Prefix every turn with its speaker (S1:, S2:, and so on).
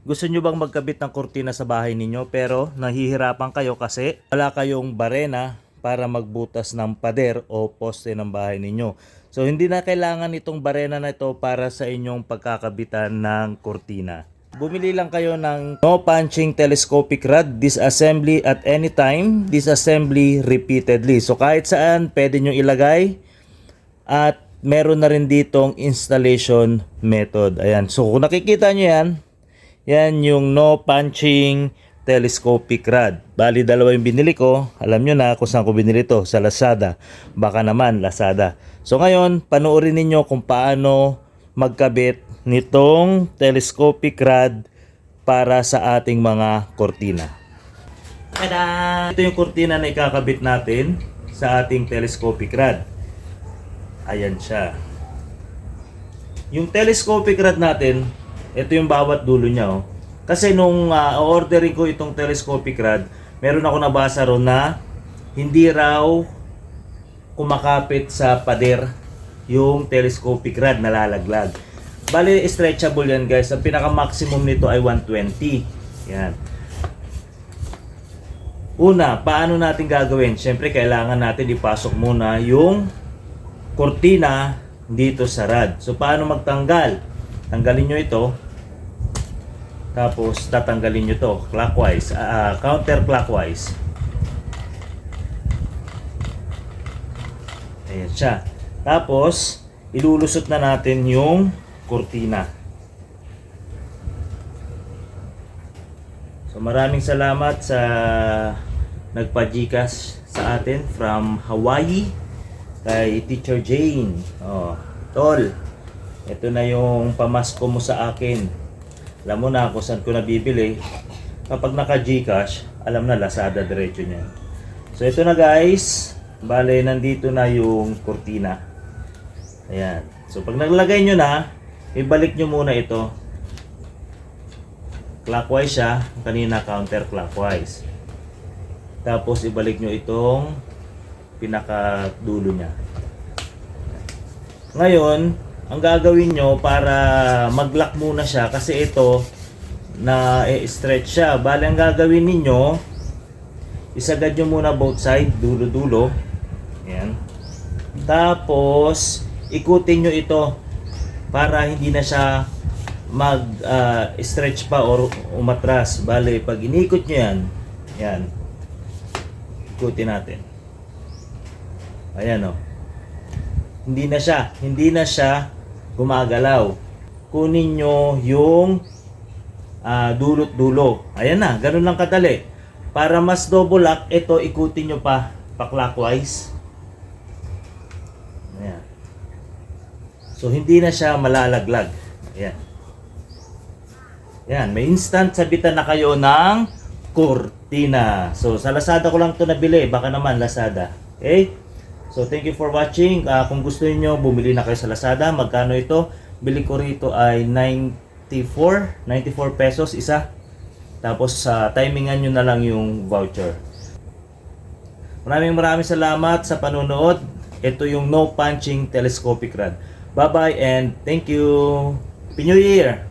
S1: Gusto nyo bang magkabit ng kurtina sa bahay ninyo pero nahihirapan kayo kasi wala kayong barena para magbutas ng pader o poste ng bahay ninyo. So hindi na kailangan itong barena na ito para sa inyong pagkakabitan ng kurtina. Bumili lang kayo ng no punching telescopic rod, disassembly at any time, disassembly repeatedly. So kahit saan pwede nyo ilagay at meron na rin ditong installation method. Ayan. So kung nakikita nyo yan, yan yung no punching telescopic rod. Bali dalawa yung binili ko. Alam nyo na kung saan ko binili to. Sa Lazada. Baka naman Lazada. So ngayon, panoorin ninyo kung paano magkabit nitong telescopic rod para sa ating mga kortina. Tada! Ito yung kortina na ikakabit natin sa ating telescopic rod. Ayan siya. Yung telescopic rod natin, ito yung bawat dulo niya oh. Kasi nung uh, ordering ko itong telescopic rod, meron ako nabasa ron na hindi raw kumakapit sa pader yung telescopic rod na lalaglag. Bali, stretchable yan guys. Ang pinaka-maximum nito ay 120. Yan. Una, paano natin gagawin? Siyempre, kailangan natin ipasok muna yung kortina dito sa rod. So, paano magtanggal? Tanggalin nyo ito. Tapos, tatanggalin nyo to clockwise, ah, counterclockwise. Ayan siya. Tapos, ilulusot na natin yung kortina. So, maraming salamat sa nagpa-Gcash sa atin from Hawaii kay Teacher Jane. Oh, tol, ito na yung pamasko mo sa akin. Alam mo na kung saan ko nabibili. Kapag naka-Gcash, alam na Lazada diretso niya. So ito na guys, bale nandito na yung kurtina. Ayan. So pag naglagay nyo na, ibalik nyo muna ito. Clockwise siya, kanina counterclockwise. Tapos ibalik nyo itong pinakadulo niya. Ngayon, ang gagawin nyo para mag-lock muna siya kasi ito na stretch siya. Bali ang gagawin ninyo, isagad nyo muna both side, dulo-dulo. Ayan. Tapos, ikutin nyo ito para hindi na siya mag-stretch pa or umatras. Bali, pag inikot nyo yan, yan, ikutin natin. Ayan o. Hindi na siya, hindi na siya gumagalaw. Kunin nyo yung ah, dulot-dulo. Ayan na, ganun lang kadali. Para mas double lock, ito ikutin nyo pa, pa clockwise. Ayan. So, hindi na siya malalaglag. Ayan. Ayan, may instant sabitan na kayo ng kurtina. So, sa Lazada ko lang to nabili. Baka naman Lazada. Okay? So, thank you for watching. Ah, kung gusto niyo bumili na kayo sa Lazada. Magkano ito? Bili ko rito ay 94, 94 pesos isa. Tapos sa timingan nyo na lang yung voucher. Maraming maraming salamat sa panonood. Ito yung no punching telescopic rod. Bye bye and thank you. Happy New Year!